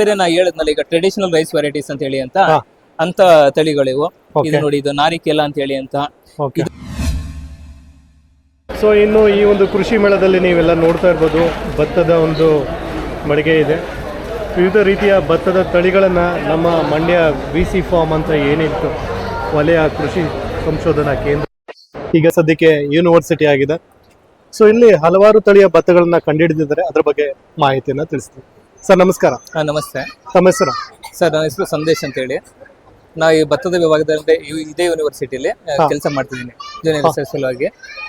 ಬೇರೆ ನಾ ಹೇಳದ್ನಲ್ಲ ಈಗ ಟ್ರೆಡಿಷನಲ್ ರೈಸ್ ವೆರೈಟೀಸ್ ಅಂತ ಹೇಳಿ ಅಂತ ಅಂತ ತಳಿಗಳಿವು. ಇದು ನೋಡಿ ಇದು ನಾರಿಕೆಲ ಅಂತ ಹೇಳಿ ಅಂತ. ಓಕೆ ಸೊ ಇನ್ನು ಈ ಒಂದು ಕೃಷಿ ಮೇಳದಲ್ಲಿ ನೀವೆಲ್ಲ ನೋಡ್ತಾ ಇರ್ಬೋದು ಭತ್ತದ ಒಂದು ಮಡಿಗೆ ಇದೆ. ವಿವಿಧ ರೀತಿಯ ಭತ್ತದ ತಳಿಗಳನ್ನು ನಮ್ಮ ಮಂಡ್ಯ ವಿ ಸಿ ಫಾರ್ಮ್ ಅಂತ ಏನಿತ್ತು ವಲಯ ಕೃಷಿ ಸಂಶೋಧನಾ ಕೇಂದ್ರ. ಈಗ ಸದ್ಯಕ್ಕೆ ಯೂನಿವರ್ಸಿಟಿ ಆಗಿದೆ. ಸೊ ಇಲ್ಲಿ ಹಲವಾರು ತಳಿಯ ಭತ್ತಗಳನ್ನ ಕಂಡುಹಿಡಿದಿದ್ದಾರೆ ಅದರ ಬಗ್ಗೆ ಮಾಹಿತಿಯನ್ನ ತಿಳಿಸ್ತೀವಿ ಸರ್ ನಮಸ್ಕಾರ. ಹಾಂ ನಮಸ್ತೆ. ತಮ್ಮ ಹೆಸರು? ಸರ್ ನನ್ನ ಹೆಸರು ಸಂದೇಶ್ ಅಂತ ಹೇಳಿ ನಾ ಈ ಭತ್ತದ ವಿಭಾಗದಲ್ಲಿ ಇವ್- ಇದೇ ಯೂನಿವರ್ಸಿಟಿಲಿ. ಕೆಲಸ ಮಾಡ್ತಿದ್ದೀನಿ ಜೂನಿಯರ್ ರಿಸರ್ಚ್ ಸಲುವಾಗಿ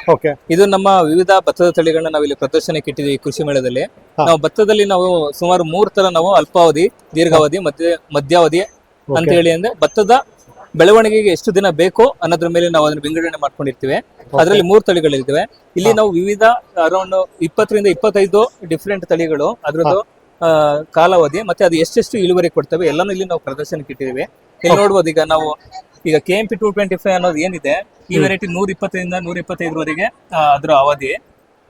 ಓಕೆ. ಇದು ನಮ್ಮ ವಿವಿಧ ಭತ್ತದ ತಳಿಗಳನ್ನ ನಾವು ಇಲ್ಲಿ ಪ್ರದರ್ಶನಕ್ಕೆ ಇಟ್ಟಿದ್ದೀವಿ ಕೃಷಿ ಮೇಳದಲ್ಲಿ. ನಾವು ಭತ್ತದಲ್ಲಿ ನಾವು ಸುಮಾರು ಮೂರು ತರ ನಾವು ಅಲ್ಪಾವಧಿ ದೀರ್ಘಾವಧಿ ಮತ್ತೆ ಮಧ್ಯಾವಧಿ ಅಂತ ಹೇಳಿ ಅಂದ್ರೆ ಭತ್ತದ ಬೆಳವಣಿಗೆಗೆ ಎಷ್ಟು ದಿನ ಬೇಕು ಅನ್ನೋದ್ರ ಮೇಲೆ ನಾವು ಅದನ್ನ ವಿಂಗಡಣೆ ಮಾಡ್ಕೊಂಡಿರ್ತೀವಿ. ಅದರಲ್ಲಿ ಮೂರು ತಳಿಗಳಿರ್ತವೆ. ಇಲ್ಲಿ ನಾವು ವಿವಿಧ ಅರೌಂಡ್ ಇಪ್ಪತ್ತರಿಂದ ಇಪ್ಪತ್ತೈದು ಡಿಫ್ರೆಂಟ್ ತಳಿಗಳು ಅದರದ್ದು ಕಾಲಾವಧಿ ಮತ್ತೆ ಅದು ಎಷ್ಟೆಷ್ಟು ಇಳುವರಿ ಕೊಡ್ತವೆ ಎಲ್ಲಾನು ಇಲ್ಲಿ ನಾವು ಪ್ರದರ್ಶನಕ್ಕೆ ಇಟ್ಟಿದ್ದೇವೆ ಇಲ್ಲಿ ನೋಡ್ಬೋದು ಈಗ ನಾವು ಈಗ K M P two twenty five ಅನ್ನೋದು ಏನಿದೆ ಈ ವೆರೈಟಿ ನೂರ ಇಪ್ಪತ್ತರಿಂದ ನೂರ ಇಪ್ಪತ್ತೈದರವರೆಗೆ ಅದರ ಅವಧಿ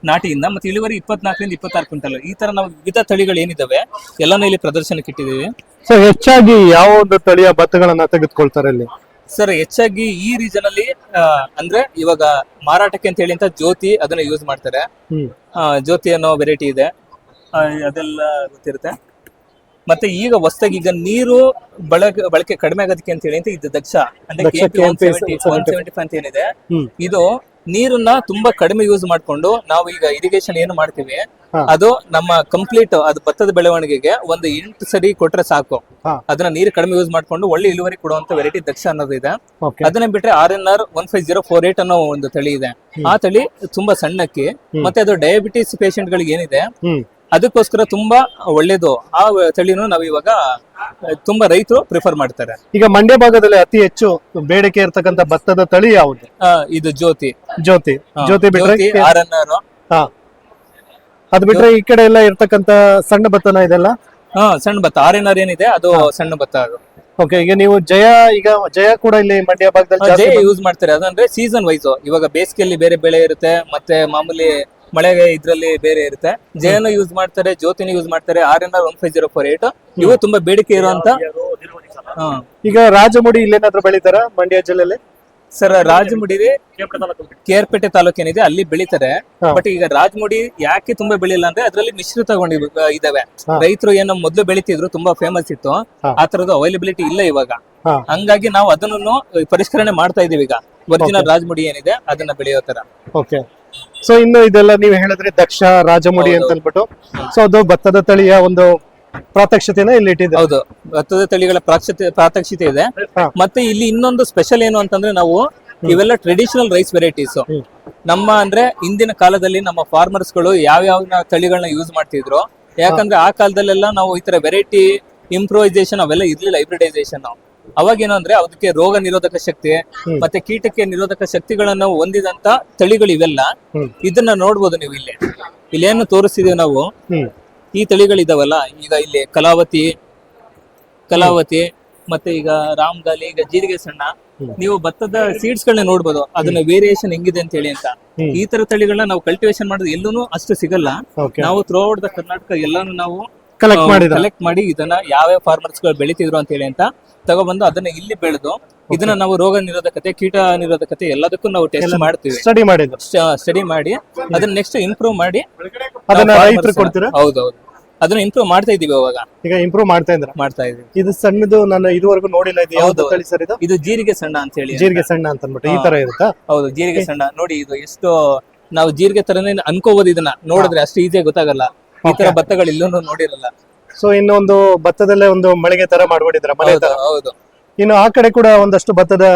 ನಾಟಿಯಿಂದ ಮತ್ತೆ ಇಳುವರಿ ಇಪ್ಪತ್ನಾಲ್ಕರಿಂದ ಇಪ್ಪತ್ತಾರು ಕ್ವಿಂಟಲ್. ಈ ತರ ನಾವು ವಿವಿಧ ತಳಿಗಳು ಏನಿದಾವೆ ಎಲ್ಲಾನು ಇಲ್ಲಿ ಪ್ರದರ್ಶನಕ್ಕೆ ಇಟ್ಟಿದ್ದೀವಿ ಸರ್ ಹೆಚ್ಚಾಗಿ ಯಾವ ಒಂದು ತಳಿಯ ಭತ್ತಗಳನ್ನ ತೆಗೆದುಕೊಳ್ತಾರೆ ಇಲ್ಲಿ ಸರ್ ಹೆಚ್ಚಾಗಿ ಈ ರೀಜನ್ ಅಲ್ಲಿ ಅಂದ್ರೆ ಇವಾಗ ಮಾರಾಟಕ್ಕೆ ಅಂತ ಹೇಳಿ ಅಂತ ಜ್ಯೋತಿ ಅದನ್ನ ಯೂಸ್ ಮಾಡ್ತಾರೆ. ಜ್ಯೋತಿ ಅನ್ನೋ ವೆರೈಟಿ ಇದೆ. ಅದೆಲ್ಲ ಗೊತ್ತಿರುತ್ತೆ. ಮತ್ತೆ ಈಗ ಹೊಸದಾಗಿ ಈಗ ನೀರು ಬಳಕೆ ಬಳಕೆ ಕಡಿಮೆ ಆಗೋದಕ್ಕೆ ಅಂತ ಹೇಳಿ ಅಂತ ಇದು ದಕ್ಷ ಅಂದ್ರೆ ಒನ್ ಸೆವೆಂಟಿ 175 ಅಂತ ಏನಿದೆ. ಇದು ನೀರನ್ನ ತುಂಬಾ ಕಡಿಮೆ ಯೂಸ್ ಮಾಡ್ಕೊಂಡು ನಾವು ಈಗ ಇರಿಗೇಷನ್ ಏನು ಮಾಡ್ತೀವಿ ಅದು ನಮ್ಮ ಕಂಪ್ಲೀಟ್ ಅದು ಭತ್ತದ ಬೆಳವಣಿಗೆಗೆ ಒಂದು ಎಂಟು ಸರಿ ಕೊಟ್ರೆ ಸಾಕು. ಅದನ್ನ ನೀರು ಕಡಿಮೆ ಯೂಸ್ ಮಾಡ್ಕೊಂಡು ಒಳ್ಳೆ ಇಳುವರಿ ಕೊಡುವಂತ ವೆರೈಟಿ ದಕ್ಷ ಅನ್ನೋದು ಇದೆ. ಅದನ್ನ ಬಿಟ್ರೆ R N R one five zero four eight ಅನ್ನೋ ಒಂದು ತಳಿ ಇದೆ. ಆ ತಳಿ ತುಂಬಾ ಸಣ್ಣಕ್ಕೆ ಮತ್ತೆ ಅದು ಡಯಾಬಿಟಿಸ್ ಪೇಷಂಟ್ ಗಳಿಗೆ ಏನಿದೆ ಅದಕ್ಕೋಸ್ಕರ ತುಂಬಾ ಒಳ್ಳೇದು. ಆ ತಳಿನೂ ನಾವು ಇವಾಗ ತುಂಬಾ ರೈತರು ಪ್ರಿಫರ್ ಮಾಡ್ತಾರೆ. ಈಗ ಮಂಡ್ಯ ಭಾಗದಲ್ಲಿ ಅತಿ ಹೆಚ್ಚು ಬೇಡಿಕೆ ಇರತಕ್ಕಂತ ಭತ್ತದ ತಳಿ ಯಾವುದು? ಆ, ಇದು ಜ್ಯೋತಿ. ಜ್ಯೋತಿ. ಆ, ಜ್ಯೋತಿ ಬಿಟ್ರೆ ಆರ್ ಎನ್ ಆರ್ ಹಾ. ಅದ್ ಬಿಟ್ರೆ ಈ ಕಡೆ ಎಲ್ಲ ಇರತಕ್ಕಂತ ಸಣ್ಣ ಭತ್ತನ ಇದೆಲ್ಲ? ಹಾ ಸಣ್ಣ ಭತ್ತ. ಆರ್ ಎನ್ ಆರ್ ಏನಿದೆ ಅದು ಸಣ್ಣ ಭತ್ತ ಅದು. ಓಕೆ ಈಗ ನೀವು ಜಯ ಈಗ ಜಯ ಕೂಡ ಇಲ್ಲಿ ಮಂಡ್ಯ ಭಾಗದಲ್ಲಿ ಜಾಸ್ತಿ ಯೂಸ್ ಮಾಡ್ತಾರೆ. ಅದಂದ್ರೆ ಸೀಸನ್ ವೈಸ್ ಇವಾಗ ಬೇಸಿಗೆಯಲ್ಲಿ ಬೇರೆ ಬೆಳೆ ಇರುತ್ತೆ ಮತ್ತೆ ಮಾಮೂಲಿ ಮಳೆಗೆ ಇದ್ರಲ್ಲಿ ಬೇರೆ ಇರುತ್ತೆ. ಜೇನು ಯೂಸ್ ಮಾಡ್ತಾರೆ ಜ್ಯೋತಿನ ಯೂಸ್ ಮಾಡ್ತಾರೆ. R N R one five zero four eight ಇವು ತುಂಬಾ ಬೇಡಿಕೆ ಇರುವಂತ ಹಾ. ಈಗ ರಾಜಮುಡಿ ಇಲ್ಲೇನಾದ್ರೂ ಬೆಳಿತಾರ ಮಂಡ್ಯ ಜಿಲ್ಲೆಯಲ್ಲಿ? ಸರ್ ರಾಜಮುಡಿ ಕೇರ್ಪೇಟೆ ತಾಲೂಕ್ ಏನಿದೆ ಅಲ್ಲಿ ಬೆಳಿತಾರೆ ಬಟ್ ಈಗ ರಾಜಮುಡಿ ಯಾಕೆ ತುಂಬಾ ಬೆಳಿಲ್ಲ ಅಂದ್ರೆ ಅದ್ರಲ್ಲಿ ಮಿಶ್ರಿತ ತಗೊಂಡಿ ಇದಾವೆ. ರೈತರು ಏನೋ ಮೊದ್ಲು ಬೆಳಿತಿದ್ರು ತುಂಬಾ ಫೇಮಸ್ ಇತ್ತು. ಆ ತರದ ಅವೈಲಬಿಲಿಟಿ ಇಲ್ಲ ಇವಾಗ. ಹಂಗಾಗಿ ನಾವು ಅದನ್ನು ಪರಿಷ್ಕರಣೆ ಮಾಡ್ತಾ ಇದೀವಿ ಈಗ. ಒರಿಜಿನಲ್ ರಾಜಮುಡಿ ಏನಿದೆ ಅದನ್ನ ಬೆಳೆಯೋ ತರ. ಓಕೆ ಸೊ ಇನ್ನು ಇದೆಲ್ಲ ನೀವು ಹೇಳಿದ್ರೆ ದಕ್ಷ ರಾಜಮುಡಿ ಅಂತ ಹೇಳ್ಬಿಟ್ಟು ಸೊ ಅದು ಭತ್ತದ ತಳಿಯ ಒಂದು ಪ್ರಾತ್ಯಕ್ಷತೆನ ಇಲ್ಲಿ ಇಟ್ಟಿದೆ ಹೌದು. ಭತ್ತದ ತಳಿಗಳ ಪ್ರಾಕ್ಷತೆ ಪ್ರಾತ್ಯಕ್ಷಿತೆ ಇದೆ. ಮತ್ತೆ ಇಲ್ಲಿ ಇನ್ನೊಂದು ಸ್ಪೆಷಲ್ ಏನು ಅಂತಂದ್ರೆ ನಾವು ಇವೆಲ್ಲ ಟ್ರೆಡಿಷನಲ್ ರೈಸ್ ವೆರೈಟೀಸ್ ನಮ್ಮ ಅಂದ್ರೆ ಇಂದಿನ ಕಾಲದಲ್ಲಿ ನಮ್ಮ ಫಾರ್ಮರ್ಸ್ಗಳು ಯಾವ ಯಾವ ತಳಿಗಳನ್ನ ಯೂಸ್ ಮಾಡ್ತಿದ್ರು. ಯಾಕಂದ್ರೆ ಆ ಕಾಲದಲ್ಲೆಲ್ಲ ನಾವು ಈ ತರ ವೆರೈಟಿ ಇಂಪ್ರೂವೈಸೇಷನ್ ಅವೆಲ್ಲ ಇರ್ಲಿಲ್ಲ ಹೈಬ್ರಿಡೈಸೇಷನ್ ಅವಾಗ ಏನು ಅಂದ್ರೆ ಅದಕ್ಕೆ ರೋಗ ನಿರೋಧಕ ಶಕ್ತಿ ಮತ್ತೆ ಕೀಟಕ್ಕೆ ನಿರೋಧಕ ಶಕ್ತಿಗಳನ್ನು ಹೊಂದಿದಂತ ತಳಿಗಳು ಇವೆಲ್ಲ ಇದನ್ನ ನೋಡ್ಬೋದು ನೀವು ಇಲ್ಲಿ. ಇಲ್ಲೇನು ತೋರಿಸಿದೀವಿ ನಾವು. ಈ ತಳಿಗಳಿದಾವಲ್ಲ ಈಗ ಇಲ್ಲಿ ಕಲಾವತಿ ಕಲಾವತಿ ಮತ್ತೆ ಈಗ ರಾಮಗಾಲಿ ಈಗ ಜೀರಿಗೆ ಸಣ್ಣ ನೀವು ಭತ್ತದ ಸೀಡ್ಸ್ ಗಳನ್ನ ನೋಡ್ಬೋದು. ಅದನ್ನ ವೇರಿಯೇಷನ್ ಹೆಂಗಿದೆ ಅಂತ ಹೇಳಿ ಅಂತ. ಈ ತರ ತಳಿಗಳನ್ನ ನಾವು ಕಲ್ಟಿವೇಶನ್ ಮಾಡೋದು ಎಲ್ಲೂ ಅಷ್ಟು ಸಿಗಲ್ಲ. ನಾವು ಥ್ರೂ ಔಟ್ ದ ಕರ್ನಾಟಕ ಎಲ್ಲಾನು ನಾವು ಕಲೆಕ್ಟ್ ಮಾಡಿ ಇದನ್ನ ಯಾವ್ಯಾವ ಫಾರ್ಮರ್ಸ್ಗಳು ಬೆಳಿತಿದ್ರು ಅಂತ ಹೇಳಿ ಅಂತ ತಗೊಬಂದು ಅದನ್ನ ಇಲ್ಲಿ ಬೆಳೆದು ಇದನ್ನ ನಾವು ರೋಗ ನಿರೋಧಕತೆ ಕೀಟ ನಿರೋಧಕತೆ ಎಲ್ಲದಕ್ಕೂ ನಾವು ಟೆಸ್ಟ್ ಮಾಡ್ತೀವಿ. ಸ್ಟಡಿ ಮಾಡಿ ಸ್ಟಡಿ ಮಾಡಿ ಅದನ್ನ ನೆಕ್ಸ್ಟ್ ಇಂಪ್ರೂವ್ ಮಾಡಿ ಅದನ್ನ ರೈತರು ಕೊಡ್ತೀರಾ? ಹೌದೌದು. ಅದನ್ನ ಇಂಪ್ರೂವ್ ಮಾಡ್ತಾ ಇದೀವಿ ಅವಾಗ. ಈಗ ಇಂಪ್ರೂವ್ ಮಾಡ್ತಾ ಇದ್ರ ಮಾಡ್ತಾ ಇದೀವಿ. ಇದು ಸಣ್ಣದು ನಾನು ಇದುವರೆಗೂ ನೋಡಿಲ್ಲ ಇದು ಯಾವ್ದು. ತಳಿ ಸರ್ ಇದು? ಇದು ಜೀರಿಗೆ ಸಣ್ಣ ಅಂತ ಹೇಳಿ ಜೀರಿಗೆ ಸಣ್ಣ ಅಂತ ಅನ್ಬಿಟ್ಟು ಈ ತರ ಇರುತ್ತಾ? ಹೌದು ಜೀರಿಗೆ ಸಣ್ಣ. ನೋಡಿ ಇದು ಎಷ್ಟು ನಾವು ಜೀರಿಗೆ ತರನೇ ಅನ್ಕೋಬಹುದು ಇದನ್ನ. ನೋಡಿದ್ರೆ ಅಷ್ಟು ಈಸಿಯಾಗಿ ಗೊತ್ತಾಗಲ್ಲ. ಈ ತರ. ಭತ್ತಗಳು ಇಲ್ಲೂ ನೋಡಿರಲ್ಲ. ಸೊ ಇನ್ನೊಂದು ಭತ್ತದಲ್ಲೇ ಒಂದು ಮಳಿಗೆ ತರ ಮಾಡ್ಬಿಟ್ಟಿದ್ರೆ ಮಳೆ ತರ? ಹೌದು. ಇನ್ನು ಆ ಕಡೆ ಕೂಡ ಒಂದಷ್ಟು ಭತ್ತದ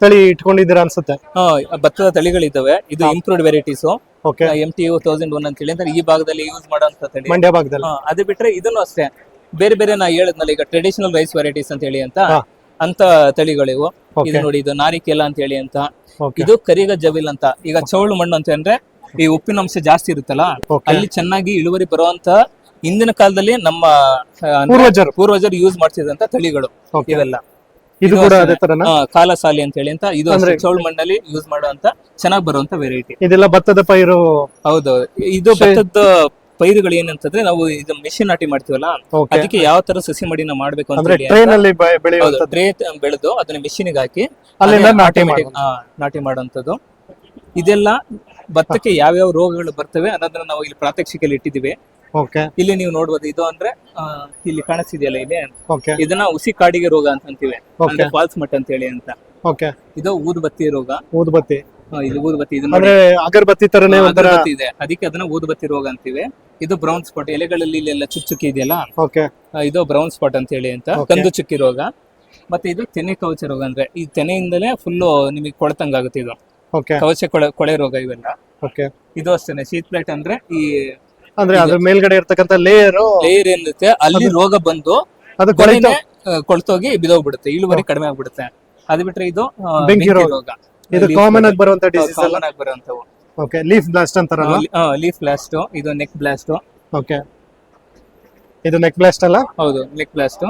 ತಳಿ ಇಟ್ಕೊಂಡಿದ್ದೀರಾ ಅನ್ಸುತ್ತೆ. ಹಾ ಭತ್ತದ ತಳಿಗಳಿದ್ದಾವೆ. ಇದು improved varieties okay M T U thousand one ಅಂತ ಹೇಳಿ ಅಂದ್ರೆ ಈ ಭಾಗದಲ್ಲಿ ಯೂಸ್ ಮಾಡುವಂತ ತಳಿ. ಮಂಡ್ಯ ಭಾಗದಲ್ಲಿ. ಹಾ, ಅದು ಬಿಟ್ರೆ ಇದನ್ನು ಅಷ್ಟೇ. ಬೇರೆ ಬೇರೆ ನಾ ಹೇಳದ್ನಲ್ಲ ಈಗ ಟ್ರೆಡಿಷನಲ್ ರೈಸ್ ವೆರೈಟೀಸ್ ಅಂತ ಹೇಳಿ ಅಂತ. ಹಾ. ಅಂತ ತಳಿಗಳಿವು. ಇದು ನೋಡಿ ಇದು ನಾರಿಕೇಲ ಅಂತ ಹೇಳಿ ಅಂತ. ಓಕೆ ಇದು ಕರಿಗ ಜವಿಲ್ ಅಂತ. ಈಗ ಚೌಳು ಮಣ್ಣು ಅಂತ ಅಂದ್ರೆ ಈ ಉಪ್ಪಿನಂಶ ಜಾಸ್ತಿ ಇರುತ್ತಲ್ಲ ಅಲ್ಲಿ ಚೆನ್ನಾಗಿ ಇಳುವರಿ ಬರುವಂತ ಹಿಂದಿನ ಕಾಲದಲ್ಲಿ ನಮ್ಮ ಪೂರ್ವಜರು. ಪೂರ್ವಜರು ಯೂಸ್ ಮಾಡ್ತಿದ್ದಂತ ತಳಿಗಳು ಇವೆಲ್ಲ. ಇದು ಕೂಡ ಅದೇ ತರನ? ಕಾಲಸಾಲಿ ಅಂತ ಹೇಳಿ ಅಂತ ಇದು ಚೌಳು ಮಣ್ಣಲ್ಲಿ ಯೂಸ್ ಮಾಡುವಂತ ಚೆನ್ನಾಗಿ ಬರುವಂತ ವೆರೈಟಿ ಇದೆಲ್ಲ ಭತ್ತದ ಪೈರು ಹೌದು. ಇದು ಭತ್ತದ ಪೈರುಗಳು ಏನಂತಂದ್ರೆ ನಾವು ಇದು ಮೆಷಿನ್ ನಾಟಿ ಮಾಡ್ತೀವಲ್ಲ? ಅದಕ್ಕೆ ಯಾವ ತರ ಸಸಿ ಮಡಿನ ಮಾಡ್ಬೇಕು ಅಂತ ಅಂದ್ರೆ ಟ್ರೈನ್ ಅಲ್ಲಿ ಟ್ರೇ ಬೆಳೆದು ಅದನ್ನ ಮೆಷಿನ್ ಹಾಕಿ ಅಲ್ಲೆಲ್ಲ ನಾಟಿ ನಾಟಿ ಮಾಡುವಂತದ್ದು ಇದೆಲ್ಲ ಭತ್ತಕ್ಕೆ ಯಾವ್ಯಾವ ರೋಗಗಳು ಬರ್ತವೆ ಅನ್ನೋದನ್ನ ನಾವು ಇಲ್ಲಿ ಪ್ರಾತ್ಯಕ್ಷಿಕೆಯಲ್ಲಿ ಇಟ್ಟಿದ್ದೀವಿ. ಓಕೆ ಇಲ್ಲಿ ನೀವು ನೋಡ್ಬೋದು ಇದು ಅಂದ್ರೆ ಆ, ಇಲ್ಲಿ ಕಾಣಿಸ್ತಿದೆಯಲ್ಲ ಇಲ್ಲಿ? ಓಕೆ ಇದನ್ನ ಉಸಿ ಕಾಡಿಗೆ ರೋಗ ಅಂತ ಅಂತೀವಿ. ಅಂದ್ರೆ ಫಾಲ್ಸ್ ಮಟ್ ಅಂತ ಹೇಳಿ ಅಂತ. ಓಕೆ ಇದು ಊದುಬತ್ತಿ ರೋಗ. ಊದುಬತ್ತಿ. ಆ, ಇದು ಊದುಬತ್ತಿ ಇದು ನೋಡಿ. ಅಂದ್ರೆ ಅಗರಬತ್ತಿ ತರನೇ ಒಂಥರ ಅಗರಬತ್ತಿ ಇದೆ. ಅದಕ್ಕೆ ಅದನ್ನ ಊದುಬತ್ತಿ ರೋಗ ಅಂತೀವಿ. ಇದು ಬ್ರೌನ್ ಸ್ಪಾಟ್ ಎಲೆಗಳಲ್ಲಿ ಇಲ್ಲೆಲ್ಲ ಚುಕ್ ಚುಕ್ಕಿ ಇದೆಯಲ್ಲ? ಓಕೆ ಆ, ಇದು ಬ್ರೌನ್ ಸ್ಪಾಟ್ ಅಂತ. ಹೇಳಿ ಅಂತ ಕಂದು ಚುಕ್ಕಿ ರೋಗ. ಮತ್ತೆ ಇದು ತೆನೆ ಕವಚ ರೋಗ ಅಂದ್ರೆ ಈ ತೆನೆಯಿಂದಲೇ ಫುಲ್ಲು ನಿಮಗೆ ಕೊಳತಂಗಾಗುತ್ತೆ ಇದು. ಓಕೆ ಕವಚ ಕೊಳೆ ಕೊಳೆ ರೋಗ ಇವೆಲ್ಲ. ಓಕೆ ಇದು ಅಷ್ಟೇನೆ. ಶೀತ್ ಪ್ಲೇಟ್ ಅಂದ್ರೆ ಈ ಅಂದ್ರೆ ಅದ್ರ ಮೇಲ್ಗಡೆ ಇರ್ತಕ್ಕಂಥ ಲೇಯರ್ ಲೇಯರ್ ಏನಿರುತ್ತೆ ಅಲ್ಲಿ ರೋಗ ಬಂದು ಅದು ಕೊಳೆತು ಕೊಳ್ತೋಗಿ ಬಿದೋಗ್ಬಿಡುತ್ತೆ ಇಳುವರಿ ಕಡಿಮೆ ಆಗ್ಬಿಡುತ್ತೆ. ಅದು ಬಿಟ್ರೆ ಇದು ಬೆಂಕಿ ರೋಗ. ಇದು ಕಾಮನ್ ಆಗಿ ಬರುವಂತ ಡಿಸೀಸ್ ಅಲ್ಲ? ಕಾಮನ್ ಆಗಿ ಬರುವಂತವು ಓಕೆ ಲೀಫ್ ಬ್ಲಾಸ್ಟ್ ಅಂತಾರಲ್ಲ ಲೀಫ್ ಬ್ಲಾಸ್ಟ್ ಇದು ನೆಕ್ ಬ್ಲಾಸ್ಟ್ ಓಕೆ ಇದು ನೆಕ್ ಬ್ಲಾಸ್ಟ್ ಅಲ್ಲ? ಹೌದು ನೆಕ್ ಬ್ಲಾಸ್ಟ್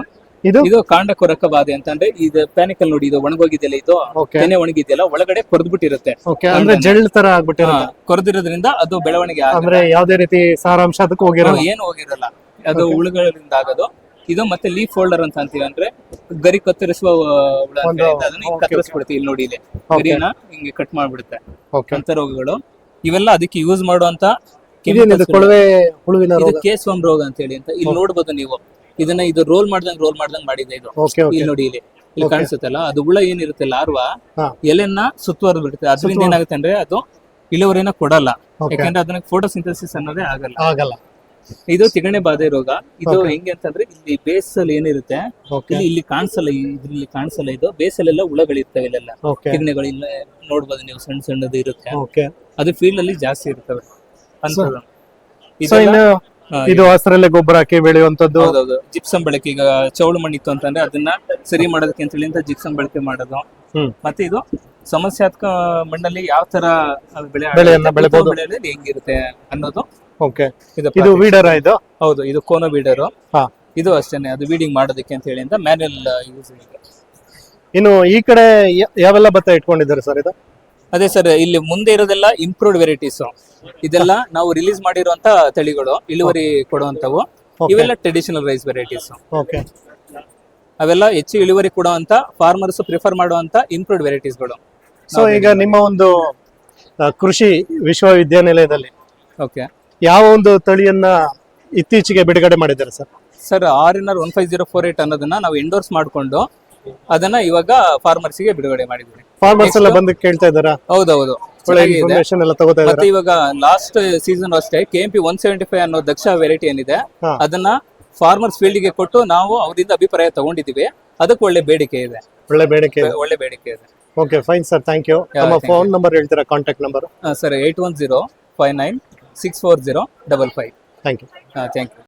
ಇದು? ಇದು ಕಾಂಡ ಕೊರಕ ಬಾಧೆ ಅಂತ ಅಂದ್ರೆ ಇದು ಪ್ಯಾನಿಕಲ್ ನೋಡಿ ಇದು ಒಣಗೋಗಿದೆಯಲ್ಲ ಇದು ತೆನೆ ಒಣಗಿದೆಯಲ್ಲ ಒಳಗಡೆ ಕೊರ್ದ್ಬಿಟ್ಟಿರುತ್ತೆ. ಬಿಟ್ಟಿರುತ್ತೆ ಅಂದ್ರೆ ಜೆಲ್ ತರ ಆಗ್ಬಿಟ್ಟಿರುತ್ತೆ. ಕೊರೆದಿರೋದ್ರಿಂದ ಅದು ಬೆಳವಣಿಗೆ ಆಗಲ್ಲ. ಅಂದ್ರೆ ಯಾವ್ದೇ ರೀತಿ ಸಾರಾಂಶ ಅದಕ್ಕೆ ಹೋಗಿರೋ ಏನು ಹೋಗಿರಲ್ಲ. ಅದು ಹುಳುಗಳಿಂದ ಆಗೋದು. ಇದು ಮತ್ತೆ ಲೀಫ್ ಹೋಲ್ಡರ್ ಅಂತ ಅಂತೀವಿ ಅಂದ್ರೆ ಗರಿ ಕತ್ತರಿಸುವ ಕತ್ತರಿಸ್ಬಿಡ್ತೀವಿ ಹುಳ ಅಂತ ಒಂದು- ಹೇಳಿ ಅದನ್ನ ಹಿಂಗ್ okay, ಕತ್ತರಿಸ್ಬಿಡುತ್ತೆ ಇಲ್ಲಿ ನೋಡಿ ಇಲ್ಲಿ. ಗರಿಯನ್ನ ಹಿಂಗೆ ಕಟ್ ಮಾಡ್ಬಿಡುತ್ತೆ. ಓಕೆ ಅಂತ ರೋಗಗಳು. ಇವೆಲ್ಲ ಅದಕ್ಕೆ ಯೂಸ್ ಮಾಡುವಂತ ಇದೇನಿದು chemicals ಗಳು. ಕೊಳವೆ ಹುಳುವಿನ ಇದು ರೋಗ ಕೇಸ್ವಂ ರೋಗ ಅಂತ ಹೇಳಿ ಅಂತ ಇಲ್ಲಿ ನೋಡ್ಬೋದು ನೀವು. ಇದನ್ನ ಇದು ರೋಲ್ ಮಾಡ್ದಂಗ್ ರೋಲ್ ಮಾಡ್ದಂಗ್ ಮಾಡಿದೆ ಇದು. ಇಲ್ಲಿ ನೋಡಿ ಇಲ್ಲಿ. ಇಲ್ಲಿ ಕಾಣಿಸುತ್ತಲ್ಲ? ಅದು ಹುಳ ಏನಿರುತ್ತೆ? ಲಾರ್ವಾ? ಎಲೆನ್ನ ಎಲೆನ ಸುತ್ತುವರೆದು ಬಿಡುತ್ತೆ. ಅದರಿಂದ ಏನಾಗುತ್ತೆ ಅಂದ್ರೆ ಅದು ಇಳುವರಿನ ಕೊಡಲ್ಲ. Okay. ಯಾಕಂದ್ರೆ ಅದನ್ನ ಫೋಟೋಸಿಂಥಸಿಸ್ ಅನ್ನೋದೇ ಆಗಲ್ಲ. ಆಗಲ್ಲ. ಇದು ತಿಗಣೆ ಬಾಧೆ ರೋಗ. ಇದು ಹೆಂಗೆ ಅಂತಂದ್ರೆ ಇಲ್ಲಿ ಬೇಸಲ್ ಏನಿರುತ್ತೆ? ಇಲ್ಲಿ ಇಲ್ಲಿ ಕಾಣಿಸಲ್ಲ ಇದ್ರಲ್ಲಿ ಕಾಣಿಸಲ್ಲ ಇದು. ಬೇಸ್ ಅಲ್ಲೆಲ್ಲ ಹುಳಗಳಿರ್ತವೆ ಇಲ್ಲೆಲ್ಲ. ಓಕೆ ತಿಗಣೆಗಳು ಇಲ್ಲ ನೋಡ್ಬೋದು ನೀವು ಸಣ್ಣ ಸಣ್ಣದು ಇರುತ್ತೆ ಓಕೆ ಅದು ಫೀಲ್ಡ್ ಅಲ್ಲಿ ಜಾಸ್ತಿ ಇರ್ತವೆ ಅಂತ ಸೊ ಇನ್ನು ಹಾ, ಇದು ಹಸಿರಲ್ಲೇ ಗೊಬ್ಬರ ಹಾಕಿ ಬೆಳೆಯುವಂತದ್ದು ಹೌದೌದು. ಜಿಪ್ಸಮ್ ಬಳಕೆ ಈಗ ಚೌಳು ಮಣ್ಣಿತ್ತು ಅಂತಂದ್ರೆ ಅದನ್ನ ಸರಿ ಮಾಡೋದಕ್ಕೆ ಅಂತ ಹೇಳಿ ಅಂತ ಜಿಪ್ಸಮ್ ಬಳಕೆ ಮಾಡೋದು. ಮತ್ತೆ ಇದು ಸಮಸ್ಯಾತ್ಮಕ ಮಣ್ಣಲ್ಲಿ ಯಾವ ತರ ಬೆಳೆ ಬೆಳೆಯನ್ನ ಬೆಳೆಬಹುದು. ಬೆಳೆಯಲ್ಲಿ ಹೆಂಗಿರುತ್ತೆ ಅನ್ನೋದು ಓಕೆ. ಇದು ಇದು ವೀಡರ್ ಇದು? ಹೌದು ಇದು ಕೋನೋ ವೀಡರ್ ಹಾ. ಇದು ಅಷ್ಟೇನೆ ಅದು ವೀಡಿಂಗ್ ಮಾಡೋದಕ್ಕೆ ಅಂತ ಹೇಳಿ ಅಂತ ಮ್ಯಾನ್ಯಲ್ ಯೂಸ್ ಇನ್ನು ಈ ಕಡೆ ಯಾವೆಲ್ಲ ಭತ್ತ ಇಟ್ಕೊಂಡಿದ್ದಾರೆ ಸರ್ ಇದು? ಅದೇ ಸರ್ ಇಲ್ಲಿ ಮುಂದೆ ಇರೋದೆಲ್ಲ ಇಂಪ್ರೂವ್ಡ್ ವೆರೈಟೀಸ್ ಇದೆಲ್ಲ ನಾವು ರಿಲೀಸ್ ಮಾಡಿರುವಂತ ತಳಿಗಳು ಇಳುವರಿ ಕೊಡುವಂತವು ಇವೆಲ್ಲ ಟ್ರೆಡಿಷನಲ್ ರೈಸ್ ವೆರೈಟೀಸ್ ಓಕೆ ಅವೆಲ್ಲ ಹೆಚ್ಚು ಇಳುವರಿ ಕೊಡುವಂತ ಫಾರ್ಮರ್ಸ್ ಪ್ರಿಫರ್ ಮಾಡುವಂತ ಇಂಪ್ರೂವ್ಡ್ ವೆರೈಟೀಸ್ಗಳು ಸೊ ಈಗ ನಿಮ್ಮ ಒಂದು ಆ, ಕೃಷಿ ವಿಶ್ವವಿದ್ಯಾನಿಲಯದಲ್ಲಿ ಓಕೆ ಯಾವ ಒಂದು ತಳಿಯನ್ನ ಇತ್ತೀಚೆಗೆ ಬಿಡುಗಡೆ ಮಾಡಿದ್ದಾರೆ sir sir R N R one five zero four eight ಅನ್ನೋದನ್ನ ನಾವು ಎಂಡೋರ್ಸ್ ಮಾಡಿಕೊಂಡು ಅದನ್ನ ಇವಾಗ ಫಾರ್ಮರ್ಸ್ಗೆ ಬಿಡುಗಡೆ ಮಾಡಿದ್ವಿ ಫಾರ್ಮರ್ಸ್ ಎಲ್ಲ ಬಂದು ಕೇಳ್ತಾ ಇದ್ದಾರಾ? ಹೌದೌದು. ಒಳ್ಳೆ ಚೆನ್ನಾಗಿದೆ. ಇನ್ಫಾರ್ಮೇಶನ್ ಎಲ್ಲ ತಗೋತಾ ಇದಾರೆ ಮತ್ತೆ ಇವಾಗ ಲಾಸ್ಟ್ ಸೀಸನ್ ಅಷ್ಟೇ K M P one seventy five ಅನ್ನೋ ದಕ್ಷ ವೆರೈಟಿ ಏನಿದೆ ಹಾ. ಅದನ್ನ ಫಾರ್ಮರ್ಸ್ ಫೀಲ್ಡ್ಗೆ ಕೊಟ್ಟು ನಾವು ಅವರಿಂದ ಅಭಿಪ್ರಾಯ ತಗೊಂಡಿದ್ದೀವಿ. ಅದಕ್ಕೆ ಒಳ್ಳೆ ಬೇಡಿಕೆ ಇದೆ. ಒಳ್ಳೆ ಬೇಡಿಕೆ ಇದೆ. ಒಳ್ಳೆ ಬೇಡಿಕೆ ಇದೆ. Okay fine sir thank you ನಮ್ಮ thank ಫೋನ್ ನಂಬರ್ ಹೇಳ್ತೀರಾ contact number sir eight one zero five nine six four zero double five thank you thank you